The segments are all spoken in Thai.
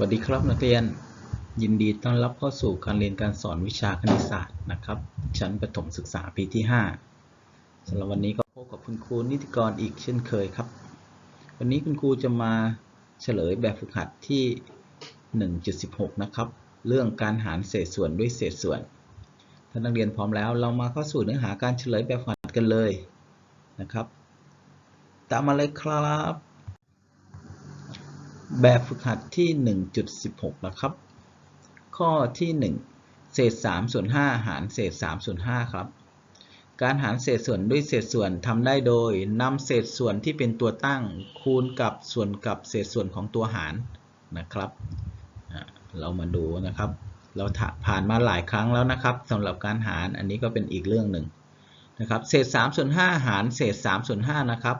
วัสดีครับนักเรียน ยินดีต้อนรับเข้าสู่การเรียนการสอนวิชาคณิตศาสตร์นะครับ ชั้นประถมศึกษาปีที่ 5สำหรับวันนี้ก็พบกับคุณครูนิติกรอีกเช่นเคยครับ วันนี้คุณครูจะมาเฉลยแบบฝึกหัดที่ 1.16 นะครับ เรื่องการหารเศษส่วนด้วยเศษส่วนถ้านักเรียนพร้อมแล้วเรามาเข้าสู่เนื้อหาการเฉลยแบบฝึกหัดกันเลยนะครับ ตามมาเลยครับ แบบฝึกหัดที่ 1.16 นะครับ ข้อที่ 1 เศษ3ส่วน5หารเศษ3ส่วน5ครับ การหารเศษส่วนด้วยเศษส่วนทำได้โดยนำเศษส่วนที่เป็นตัวตั้งคูณกับส่วนกับเศษส่วนของตัวหารนะครับ เรามาดูนะครับ เราผ่านมาหลายครั้งแล้วนะครับสำหรับการหารอันนี้ก็เป็นอีกเรื่องหนึ่งนะครับ เศษ3ส่วน5หารเศษ3ส่วน5นะครับ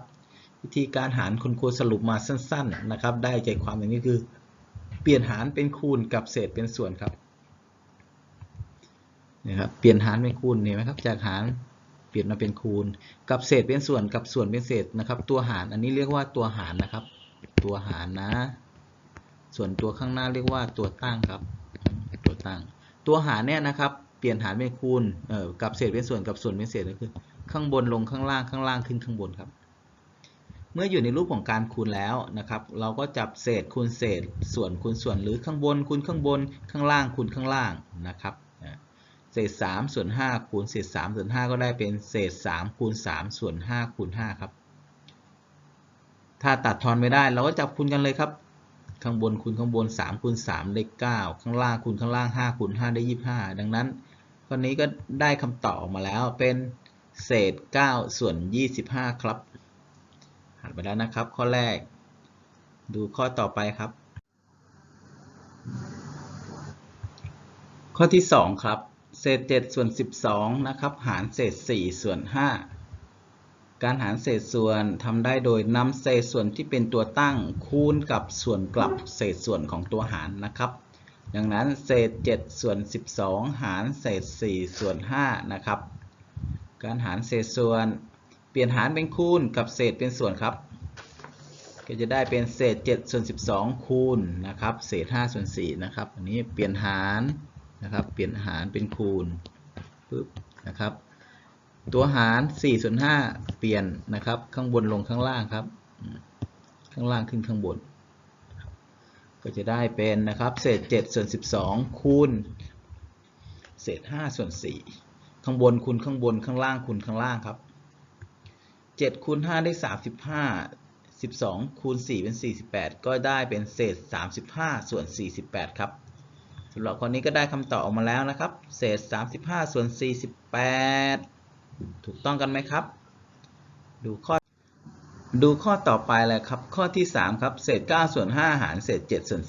วิธีการหารคุณครูสรุปมาสั้น ๆ นะครับ ได้ใจความอย่างนี้คือ เปลี่ยนหารเป็นคูณกับเศษเป็นส่วนครับนะครับเปลี่ยนหารเป็นคูณเห็นไหมครับ จากหารเปลี่ยนมาเป็นคูณ กับเศษเป็นส่วนกับส่วนเป็นเศษนะครับ ตัวหารอันนี้เรียกว่าตัวหารนะครับ ตัวหารนะ ส่วนตัวข้างหน้าเรียกว่าตัวตั้งครับ ตัวตั้ง ตัวหารเนี่ยนะครับ เปลี่ยนหารเป็นคูณเอ่อกับเศษเป็นส่วนกับส่วนเป็นเศษก็คือ ข้างบนลงข้างล่างข้างล่างขึ้นข้างบนครับ เมื่ออยู่ในรูปของการคูณแล้วนะครับ เราก็จับเศษคูณเศษ ส่วนคูณส่วนหรือข้างบนคูณข้างบนข้างล่างคูณข้างล่างนะครับเศษ3ส่วน5คูณเศษ3ส่วน5ก็ได้เป็นเศษ3คูณ3ส่วน5คูณ5ครับ ถ้าตัดทอนไม่ได้เราก็จับคูณกันเลยครับ ข้างบนคูณข้างบน3คูณ3ได้9ข้างล่างคูณข้างล่าง5คูณ5ได้ 25 ดังนั้นข้อนี้ก็ได้คำตอบออกมาแล้วเป็นเศษ 9 ส่วน 25 ครับ หันไปแล้วนะครับ ข้อแรก ดูข้อต่อไปครับ ข้อที่ 2 ครับ เศษ7ส่วน 12 นะครับ หารเศษ 4 ส่วน 5 การหารเศษส่วนทำได้โดยนำเศษส่วนที่เป็นตัวตั้งคูณกับส่วนกลับเศษส่วนของตัวหารนะครับดังนั้นเศษ 7 ส่วน 12 หารเศษ 4 ส่วน 5 นะครับ การหารเศษส่วน เปลี่ยนหารเป็นคูณกับเศษเป็นส่วนครับ ก็จะได้เป็นเศษ7ส่วน12 คูณนะครับ เศษ5ส่วน4นะครับ อันนี้เปลี่ยนหารนะครับ เปลี่ยนหารเป็นคูณปึ๊บนะครับ ตัวหาร4ส่วน5เปลี่ยนนะครับ ข้างบนลงข้างล่างครับ ข้างล่างขึ้นข้างบน ก็จะได้เป็นนะครับ เศษ7ส่วน12 คูณ เศษ5ส่วน4ข้างบนคูณข้างบนข้างล่างคูณข้างล่างครับ7คูณ5ได้35 12 คูณ 4 เป็น 48 ก็ได้เป็นเศษ 35 ส่วน 48 ครับสำหรับข้อนี้ก็ได้คำตอบออกมาแล้วนะครับ เศษ 35 ส่วน 48 ถูกต้องกันไหมครับ ดูข้อดูข้อต่อไปเลยครับ ข้อที่ 3 ครับ เศษ 9 ส่วน 5 หารเศษ 7 ส่วน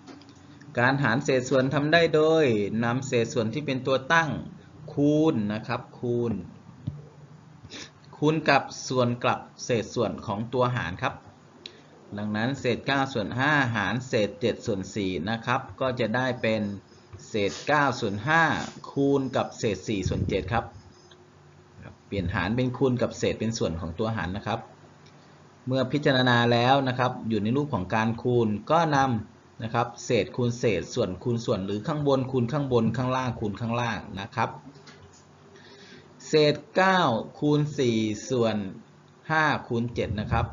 4 การหารเศษส่วนทำได้โดยนำเศษส่วนที่เป็นตัวตั้งคูณนะครับ คูณ คูณกับส่วนกลับเศษส่วนของตัวหารครับ ดังนั้นเศษ 9 ส่วน 5 หารเศษ 7 ส่วน 4 นะครับ ก็จะได้เป็นเศษ 9 ส่วน 5 คูณกับเศษ 4 ส่วน 7 ครับ เปลี่ยนหารเป็นคูณกับเศษเป็นส่วนของตัวหารนะครับ เมื่อพิจารณาแล้วนะครับ อยู่ในรูปของการคูณก็นำนะครับ เศษคูณเศษส่วนคูณส่วนหรือข้างบนคูณข้างบนข้างล่างคูณข้างล่างนะครับ เศษ 9 คูณ 4 ส่วน 5 คูณ 7 นะครับ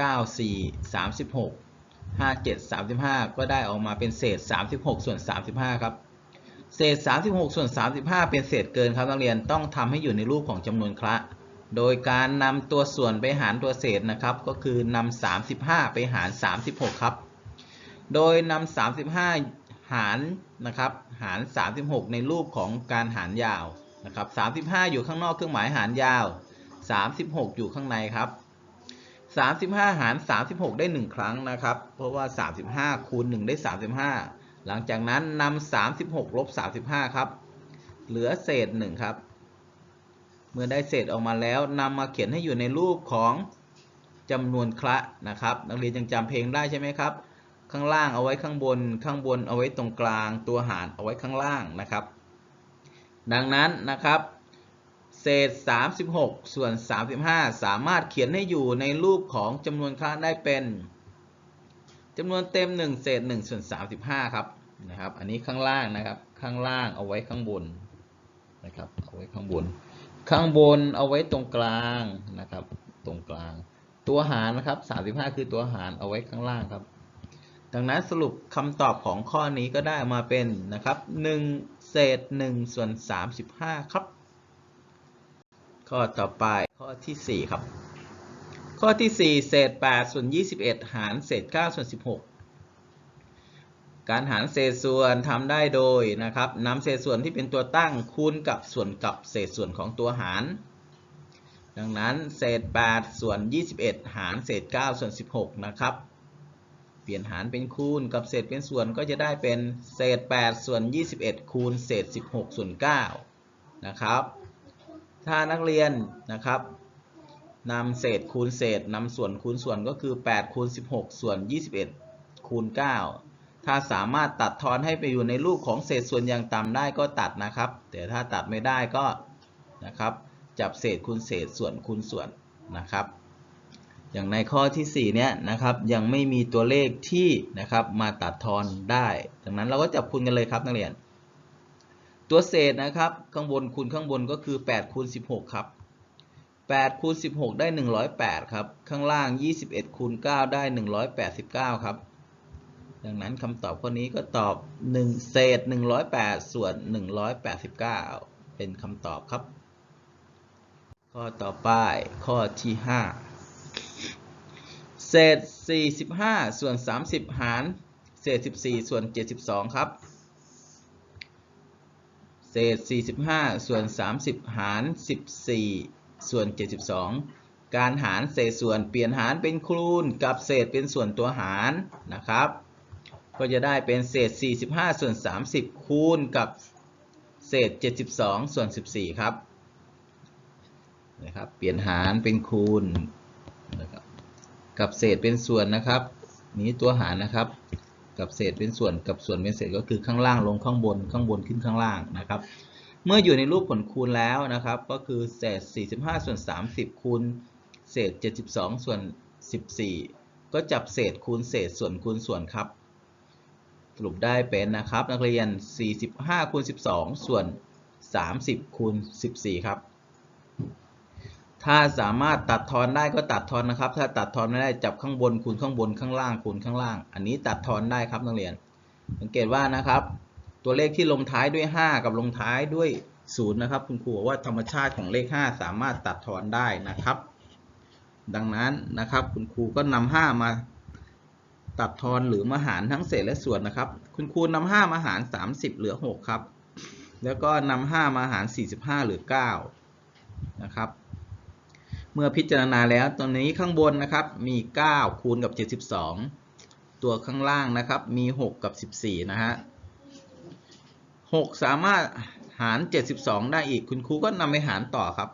9 4 36 5 7 35 ก็ได้ออกมาเป็นเศษ 36 ส่วน 35 ครับ เศษ 36 ส่วน 35 เป็นเศษเกินครับนักเรียนต้องทำให้อยู่ในรูปของจำนวนคละโดยการนำตัวส่วนไปหารตัวเศษนะครับ ก็คือนำ35 ไปหาร 36 ครับ โดยนำ35 หารนะครับ หาร 36 ในรูปของการหารยาว นะครับ35 อยู่ข้างนอกเครื่องหมายหารยาว 36 อยู่ข้างในครับ 35 หาร 36 ได้ 1 ครั้งนะครับ เพราะว่า 35 คูณ 1 ได้ 35 หลังจากนั้นนำ36 ลบ 35 ครับ เหลือเศษ 1 ครับ เมื่อได้เศษออกมาแล้วนำมาเขียนให้อยู่ในรูปของจำนวนคละนะครับ นักเรียนยังจำเพลงได้ใช่ไหมครับ ข้างล่างเอาไว้ข้างบน ข้างบนเอาไว้ตรงกลาง ตัวหารเอาไว้ข้างล่างนะครับ ดังนั้นนะครับ เศษ 36 ส่วน 35 สามารถเขียนให้อยู่ในรูปของจำนวนคละได้เป็นจำนวนเต็ม 1 เศษ1ส่วน35 ครับนะครับ อันนี้ข้างล่างนะครับ ข้างล่างเอาไว้ข้างบนนะครับ เอาไว้ข้างบน ข้างบนเอาไว้ตรงกลางนะครับ ตรงกลาง ตัวหารนะครับ 35 คือตัวหารเอาไว้ข้างล่างครับ ดังนั้นสรุปคำตอบของข้อนี้ก็ได้มาเป็นนะครับ 1 เศษ1ส่วน35 ครับ ข้อต่อไปข้อทีสี่ 4 ครับ ข้อที่ 4 เศษ8ส่วน21 หารเศษ9ส่วน16 การหารเศษส่วนทำได้โดยนะครับนำเศษส่วนที่เป็นตัวตั้งคูณกับส่วนกับเศษส่วนของตัวหาร ดังนั้นเศษ8ส่วน21 หารเศษ9ส่วน16 นะครับ เปลี่ยนหารเป็นคูณกับเศษเป็นส่วนก็จะได้เป็นเศษ 8 ส่วน 21 คูณเศษ 16 ส่วน9นะครับ ถ้านักเรียนนะครับนำเศษคูณเศษนำส่วนคูณส่วนก็คือ 8 คูณ 16 ส่วน 21 คูณ 9 ถ้าสามารถตัดทอนให้ไปอยู่ในรูปของเศษส่วนอย่างต่ำได้ก็ตัดนะครับ แต่ถ้าตัดไม่ได้ก็นะครับ จับเศษคูณเศษส่วนคูณส่วนนะครับ อย่างในข้อที่4เนี้ยนะครับยังไม่มีตัวเลขที่นะครับมาตัดทอนได้ดังนั้นเราก็จับคูณกันเลยครับนักเรียน ตัวเศษนะครับข้างบนคูณข้างบนก็คือ8คูณ16ครับ8คูณ16 ได้ 108 ครับ ข้างล่าง 21คูณ9ได้ 189 ครับ ดังนั้นคำตอบข้อนี้ก็ตอบ 1 เศษ 108 ส่วน 189 เป็นคำตอบครับ ข้อต่อไปข้อที่ 5 เศษ 45 ส่วน 30 หาร เศษ 14 ส่วน 72 ครับ เศษ 45 ส่วน 30 หาร 14 ส่วน 72 การหารเศษส่วนเปลี่ยนหารเป็นคูณกับเศษเป็นส่วนตัวหารนะครับ ก็จะได้เป็นเศษ 45 ส่วน 30 คูณกับเศษ 72 ส่วน 14 ครับนะครับ เปลี่ยนหารเป็นคูณ กับเศษเป็นส่วนนะครับ นี้ตัวหารนะครับ กับเศษเป็นส่วนกับส่วนเป็นเศษก็คือข้างล่างลงข้างบนข้างบนขึ้นข้างล่างนะครับ เมื่ออยู่ในรูปผลคูณแล้วนะครับ ก็คือเศษ 45 ส่วน 30 คูณเศษ 72 ส่วน 14 ก็จับเศษคูณเศษส่วนคูณส่วนครับ สรุปได้เป็นนะครับ นักเรียน 45คูณ12 ส่วน 30คูณ14 ครับ ถ้าสามารถตัดทอนได้ก็ตัดทอนนะครับ ถ้าตัดทอนไม่ได้จับข้างบนคูณข้างบนข้างล่างคูณข้างล่าง อันนี้ตัดทอนได้ครับนักเรียน สังเกตว่านะครับ ตัวเลขที่ลงท้ายด้วย 5 กับลงท้ายด้วย0นะครับ คุณครูบอกว่าธรรมชาติของเลข 5 สามารถตัดทอนได้นะครับ ดังนั้นนะครับคุณครูก็นำ5มาตัดทอนหรือมาหารทั้งเศษและส่วนนะครับ คุณครูนำ5มาหาร 30 เหลือ 6 ครับ แล้วก็นำ5มาหาร 45 เหลือ 9 นะครับ เมื่อพิจารณาแล้วตรงนี้ข้างบนนะครับมี 9 คูณกับ 72 ตัวข้างล่างนะครับมี 6 กับ 14 นะฮะ 6 สามารถหาร 72 ได้อีกคุณครูก็นำไปหารต่อครับ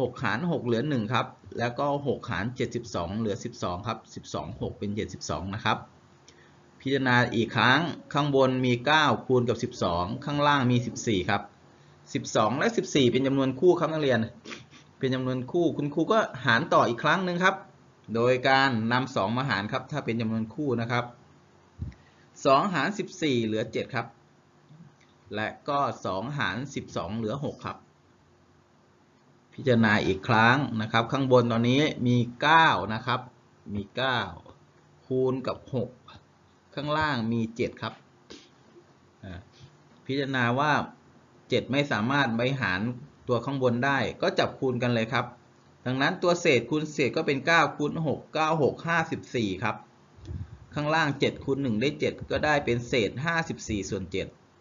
6 หาร 6 เหลือ 1 ครับ แล้วก็ 6 หาร 72 เหลือ 12 ครับ 12 6 เป็น 72 นะครับ พิจารณาอีกครั้งข้างบนมี 9 คูณกับ 12 ข้างล่างมี 14 ครับ 12 และ 14 เป็นจำนวนคู่ครับนักเรียน เป็นจำนวนคู่ คุณครูก็หารต่ออีกครั้งหนึ่งครับ โดยการนำ2มาหารครับ ถ้าเป็นจำนวนคู่นะครับ2หาร 14 เหลือ 7 ครับ และก็ 2 หาร 12 เหลือ 6 ครับ พิจารณาอีกครั้งนะครับ ข้างบนตอนนี้มี 9 นะครับ มี 9 คูณกับ 6 ข้างล่างมี 7 ครับ พิจารณาว่า 7 ไม่สามารถไปหาร ตัวข้างบนได้ก็จับคูณกันเลยครับ ดังนั้นตัวเศษคูณเศษก็เป็น 9 คูณ 6 9 6 54 ครับ ข้างล่าง 7 คูณ 1 ได้ 7 ก็ได้เป็นเศษ 54 ส่วน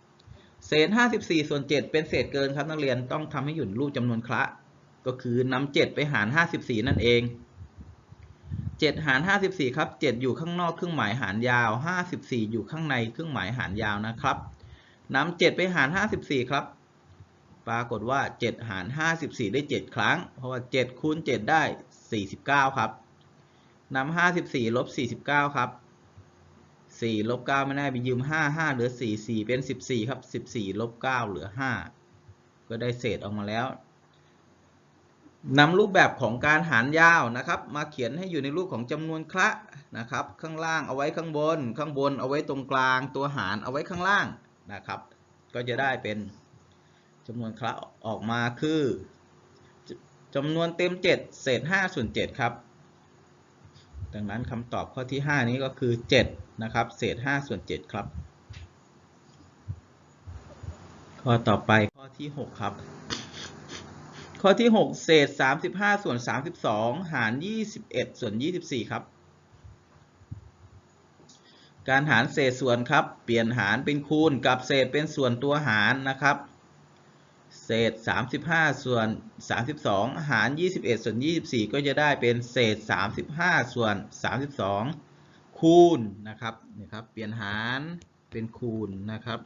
7 เศษ 54 ส่วน 7 เป็นเศษเกินครับนักเรียนต้องทำให้หยุ่นรูปจำนวนคละ ก็คือนำ7ไปหาร 54 นั่นเอง 7 หาร 54 ครับ 7 อยู่ข้างนอกเครื่องหมายหารยาว 54 อยู่ข้างในเครื่องหมายหารยาวนะครับนำ7ไปหาร 54 ครับ ปรากฏว่า 7 หาร 54 ได้ 7 ครั้ง เพราะว่า 7 คูณ 7 ได้ 49 ครับนำ54 ลบ 49 ครับ 4 ลบ 9 ไม่ได้ไปยืม 5 5 เหลือ 4 4 เป็น 14 ครับ 14 ลบ 9 เหลือ 5 ก็ได้เศษออกมาแล้วนำรูปแบบของการหารยาวนะครับ มาเขียนให้อยู่ในรูปของจำนวนคละนะครับ ข้างล่างเอาไว้ข้างบน ข้างบนเอาไว้ตรงกลาง ตัวหารเอาไว้ข้างล่างนะครับ ก็จะได้เป็น จำนวนคละออกมาคือจจำนวนเต็ม 7 เศษ5ส่วน7ครับ ดังนั้นคำตอบข้อที่ 5 นี้ก็คือ 7 นะครับ เศษ5ส่วน7ครับ ข้อต่อไปข้อที่ 6 ครับ ข้อที่ 6 เศษ 35 ส่วน 32 หาร 21 ส่วน 24 ครับ การหารเศษส่วนครับ เปลี่ยนหารเป็นคูณกับเศษเป็นส่วนตัวหารนะครับ เศษ 35 ส่วน 32 หาร 21 ส่วน 24 ก็จะได้เป็นเศษ 35 ส่วน 32 คูณนะครับนี่ครับ เปลี่ยนหารเป็นคูณนะครับ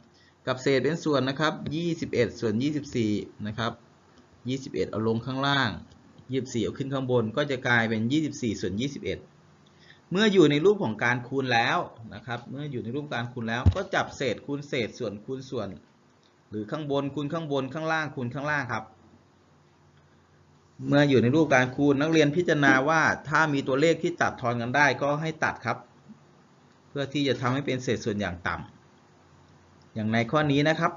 กับเศษเป็นส่วนนะครับ 21 ส่วน 24 นะครับ 21 เอาลงข้างล่าง 24 เอาขึ้นข้างบน ก็จะกลายเป็น 24 ส่วน 21 เมื่ออยู่ในรูปของการคูณแล้วนะครับ เมื่ออยู่ในรูปการคูณแล้ว ก็จับเศษคูณเศษส่วนคูณส่วน หรือข้างบนคูณข้างบนข้างล่างคูณข้างล่างครับ เมื่ออยู่ในรูปการคูณนักเรียนพิจารณาว่าถ้ามีตัวเลขที่ตัดทอนกันได้ก็ให้ตัดครับ เพื่อที่จะทำให้เป็นเศษส่วนอย่างต่ำอย่างในข้อนี้นะครับ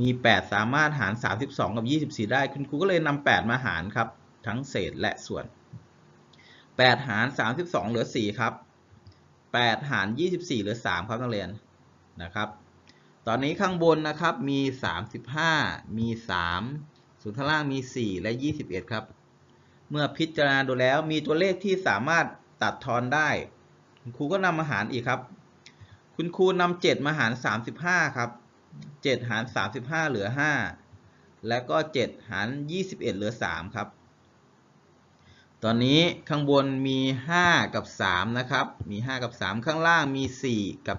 มี 8 สามารถหาร 32 กับ 24 ได้คุณครูก็เลยนำ8มาหารครับ ทั้งเศษและส่วน 8 หาร 32 เหลือ 4 ครับ 8 หาร 24 เหลือ 3 ครับนักเรียนนะครับ ตอนนี้ข้างบนนะครับมี 35 มี 3 ส่วนข้างล่างมี 4 และ 21 ครับ เมื่อพิจารณาดูแล้วมีตัวเลขที่สามารถตัดทอนได้ คุณครูก็นำมาหารอีกครับ คุณครูนำ7มาหาร 35 ครับ 7 หาร 35 เหลือ 5 และก็ 7 หาร 21 เหลือ 3 ครับ ตอนนี้ข้างบนมี 5 กับ 3 นะครับ มี 5 กับ 3 ข้างล่างมี 4 กับ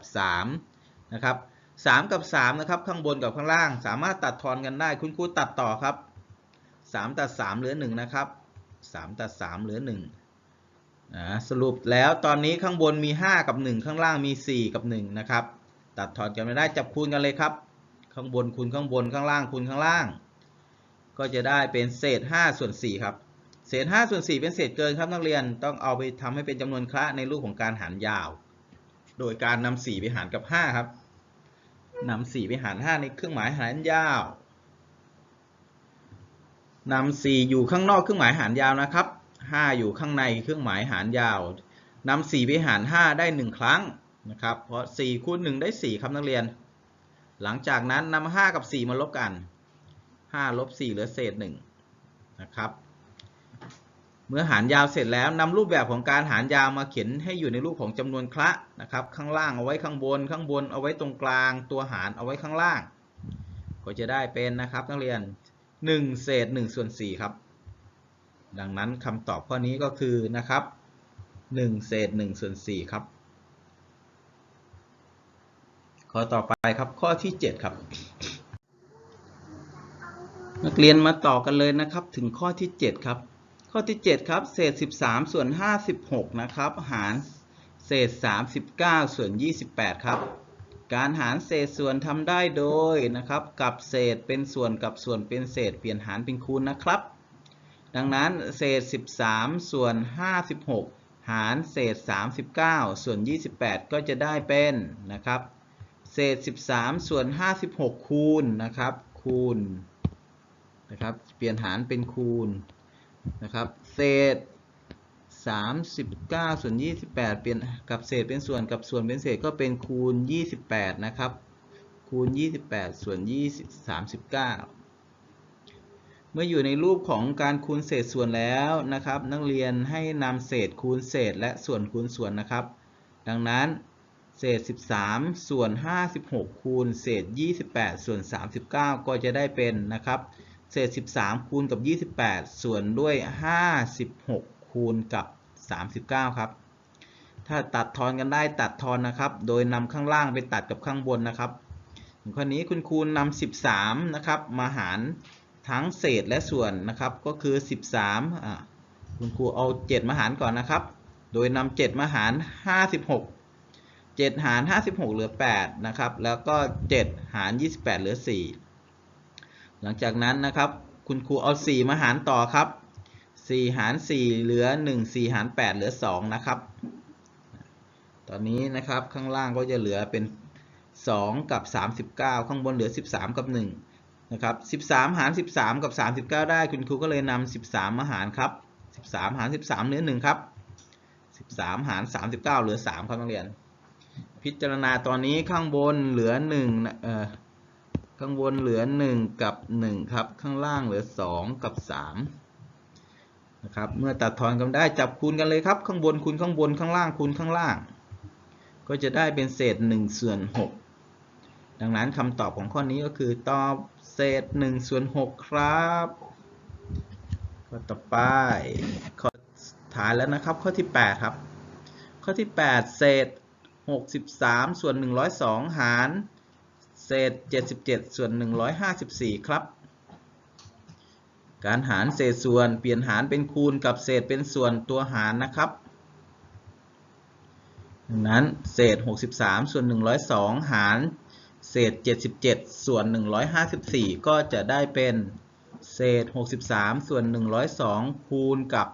3 นะครับ 3 กับ 3 นะครับ ข้างบนกับข้างล่าง สามารถตัดทอนกันได้ คุณครูตัดต่อครับ 3 ตัด 3 เหลือ 1 นะครับ 3 ตัด 3 เหลือ1นะสรุปแล้วตอนนี้ข้างบนมี 5 กับ 1 ข้างล่างมี 4 กับ 1 นะครับ ตัดทอนกันไม่ได้จับคูณกันเลยครับ ข้างบนคูณข้างบนข้างล่างคูณข้างล่าง ก็จะได้เป็นเศษ 5 ส่วน 4 ครับ เศษ 5 ส่วน 4 เป็นเศษเกินครับนักเรียนต้องเอาไปทำให้เป็นจำนวนคละในรูปของการหารยาว โดยการนำ4ไปหารกับ 5 ครับ นำ4ไปหาร5ในเครื่องหมายหารยาวนำ4อยู่ข้างนอกเครื่องหมายหารยาวนะครับ5อยู่ข้างในเครื่องหมายหารยาวนำ4ไปหาร5ได้1ครั้งนะครับ เพราะ4คูณ1ได้4ครับนักเรียน หลังจากนั้นนำ5กับ4มาลบกัน5ลบ4เหลือเศษ1นะครับ เมื่อหารยาวเสร็จแล้วนำรูปแบบของการหารยาวมาเขียนให้อยู่ในรูปของจำนวนคละนะครับ ข้างล่างเอาไว้ข้างบน ข้างบนเอาไว้ตรงกลาง ตัวหารเอาไว้ข้างล่าง ก็จะได้เป็นนะครับนักเรียน 1 เศษ1ส่วน4ครับ ดังนั้นคำตอบข้อนี้ก็คือนะครับ 1 เศษ1ส่วน4ครับ ข้อต่อไปครับข้อที่ 7 ครับนักเรียนมาต่อกันเลยนะครับ ถึงข้อที่ 7 ครับ ข้อที่ 7 ครับ เศษ 13 ส่วน 56 นะครับ หารเศษ 39 ส่วน 28 ครับ การหารเศษส่วนทำได้โดยนะครับ กับเศษเป็นส่วนกับส่วนเป็นเศษ เปลี่ยนหารเป็นคูณนะครับ ดังนั้นเศษ 13 ส่วน 56 หารเศษ 39 ส่วน 28 ก็จะได้เป็นนะครับ เศษ 13 ส่วน 56 คูณนะครับ คูณนะครับ เปลี่ยนหารเป็นคูณ นะครับ เศษ 39 ส่วน 28 เปลี่ยนกับเศษเป็นส่วนกับส่วนเป็นเศษก็เป็นคูณ 28 นะครับ คูณ 28 ส่วน 20 39 เมื่ออยู่ในรูปของการคูณเศษส่วนแล้วนะครับ นักเรียนให้นำเศษคูณเศษและส่วนคูณส่วนนะครับ ดังนั้นเศษ 13 ส่วน 56 คูณ เศษ 28 ส่วน 39 ก็จะได้เป็นนะครับ เศษ 13 คูณกับ 28 ส่วนด้วย 56 คูณกับ 39 ครับ ถ้าตัดทอนกันได้ตัดทอนนะครับ โดยนำข้างล่างไปตัดกับข้างบนนะครับข้อนี้คุณครูนำ13 นะครับมาหารทั้งเศษและส่วนนะครับ ก็คือ 13อ่าคุณครูเอา 7 มาหารก่อนนะครับ โดยนำ7มาหาร 56 7 หาร 56 เหลือ 8 นะครับ แล้วก็ 7 หาร 28 เหลือ 4 หลังจากนั้นนะครับ คุณครูเอา 4 มาหารต่อครับ 4 หาร 4 เหลือ 1 4 หาร 8 เหลือ 2 นะครับ ตอนนี้นะครับข้างล่างก็จะเหลือเป็น 2 กับ 39 ข้างบนเหลือ 13 กับ 1 นะครับ 13 หาร 13 กับ 39 ได้ คุณครูก็เลยนำ13 มาหารครับ 13 หาร 13 เหลือ 1 ครับ 13 หาร 39 เหลือ 3 ครับนักเรียน พิจารณาตอนนี้ข้างบนเหลือ1เอ่อ ข้างบนเหลือ 1 กับ 1 ครับ ข้างล่างเหลือ 2 กับ3นะครับเมื่อตัดทอนกันได้จับคูณกันเลยครับ ข้างบนคูณข้างบนข้างล่างคูณข้างล่าง ก็จะได้เป็นเศษ1ส่วน6ดังนั้นคำตอบของข้อนี้ก็คือตอบเศษ1ส่วน6ครับข้อต่อไปข้อสุดท้ายแล้วนะครับ ข้อที่ 8 ครับ ข้อที่ 8 เศษ 63 ส่วน 102 หาร เศษ 77 ส่วน 154 ครับ การหารเศษส่วนเปลี่ยนหารเป็นคูณกับเศษเป็นส่วนตัวหารนะครับดังนั้นเศษ 63 ส่วน 102 หารเศษ 77 ส่วน 154 ก็จะได้เป็นเศษ 63 ส่วน 102 คูณกับ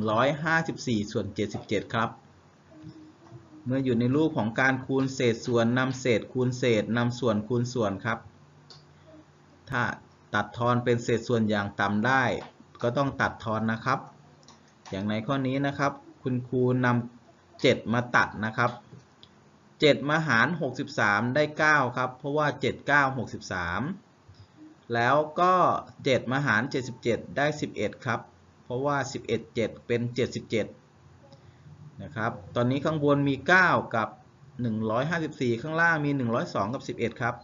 154 ส่วน 77 ครับ เมื่ออยู่ในรูปของการคูณเศษส่วนนำเศษคูณเศษนำส่วนคูณส่วนครับ ถ้าตัดทอนเป็นเศษส่วนอย่างต่ำได้ ก็ต้องตัดทอนนะครับ อย่างในข้อนี้นะครับ คุณครูนำ7มาตัดนะครับ 7 มาหาร 63 ได้ 9 ครับ เพราะว่า 7 9 63 แล้วก็ 7 มาหาร 77 ได้ 11 ครับ เพราะว่า 11 7 เป็น 77 นะครับ ตอนนี้ข้างบนมี 9 กับ 154 ข้างล่างมี 102 กับ 11 ครับ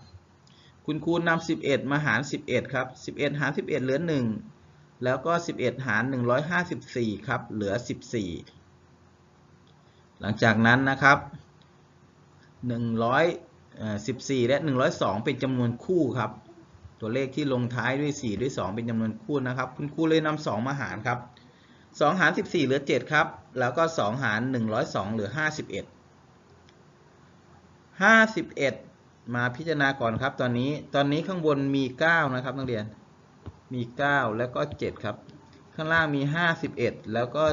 คุณครูนำ11 มาหาร 11 ครับ 11 หาร 11 เหลือ 1 แล้วก็ 11 หาร 154 ครับ เหลือ 14 หลังจากนั้นนะครับ 114 และ 102 เป็นจำนวนคู่ครับ ตัวเลขที่ลงท้ายด้วย 4 ด้วย 2 เป็นจำนวนคู่นะครับ คุณครูเลยนำ2มาหารครับ 2 หาร 14 เหลือ 7 ครับ แล้วก็ 2 หาร 102 เหลือ 51 51 มาพิจารณาก่อนครับ ตอนนี้ ตอนนี้ข้างบนมี 9 นะครับนักเรียน มี 9 แล้วก็ 7 ครับ ข้างล่างมี 51 แล้วก็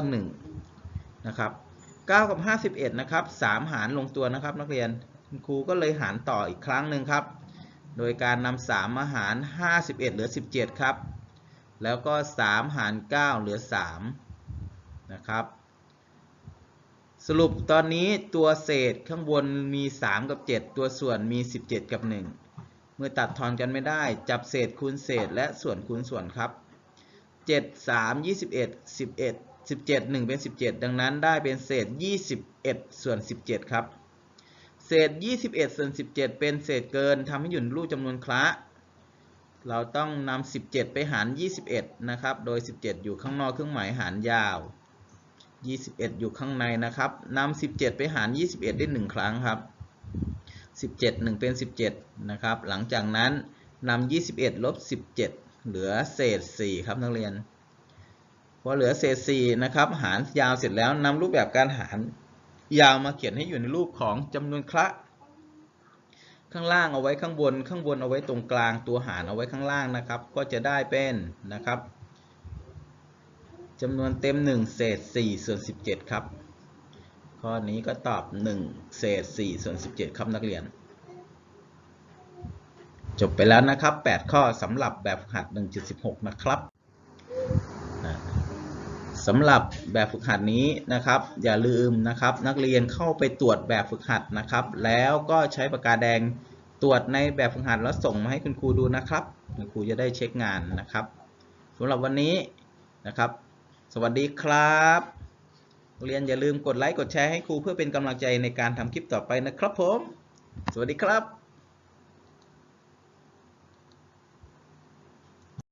1 นะครับ 9 กับ 51 นะครับ 3 หารลงตัวนะครับนักเรียน คุณครูก็เลยหารต่ออีกครั้งหนึ่งครับ โดยการนำ3มาหาร 51 เหลือ 17 ครับแล้วก็ 3 หาร 9 เหลือ 3 นะครับ สรุปตอนนี้ตัวเศษข้างบนมี 3 กับ 7 ตัวส่วนมี 17 กับ 1 เมื่อตัดทอนกันไม่ได้ จับเศษคูณเศษและส่วนคูณส่วนครับ 7 3 21 11 17 1 เป็น 17 ดังนั้นได้เป็นเศษ 21 ส่วน 17 ครับ เศษ 21 ส่วน 17 เป็นเศษเกินทำให้อยู่นรูปจำนวนคละ เราต้องนำ17 ไปหาร 21 นะครับ โดย 17 อยู่ข้างนอกเครื่องหมายหารยาว 21 อยู่ข้างในนะครับนำ17 ไปหาร 21 ได้ 1 ครั้งครับ 17 1 เป็น 17 นะครับ หลังจากนั้นนำ21 ลบ 17 เหลือเศษ 4 ครับนักเรียน พอเหลือเศษ 4 นะครับ หารยาวเสร็จแล้วนำรูปแบบการหารยาวมาเขียนให้อยู่ในรูปของจำนวนคละข้างล่างเอาไว้ข้างบน ข้างบนเอาไว้ตรงกลางตัวหารเอาไว้ข้างล่างนะครับ ก็จะได้เป็นนะครับ จำนวนเต็ม 1 เศษ4ส่วน17 ครับ ข้อนี้ก็ตอบ 1 เศษ4ส่วน17 ครับนักเรียน จบไปแล้วนะครับ 8 ข้อสำหรับแบบฝึกหัด 1.16 นะครับสำหรับแบบฝึกหัดนี้นะครับ อย่าลืมนะครับ นักเรียนเข้าไปตรวจแบบฝึกหัดนะครับ แล้วก็ใช้ปากกาแดงตรวจในแบบฝึกหัดแล้วส่งมาให้คุณครูดูนะครับ คุณครูจะได้เช็คงานนะครับสำหรับวันนี้นะครับ สวัสดีครับ เรียนอย่าลืมกดไลค์กดแชร์ให้ครูเพื่อเป็นกำลังใจในการทำคลิปต่อไปนะครับผม สวัสดีครับ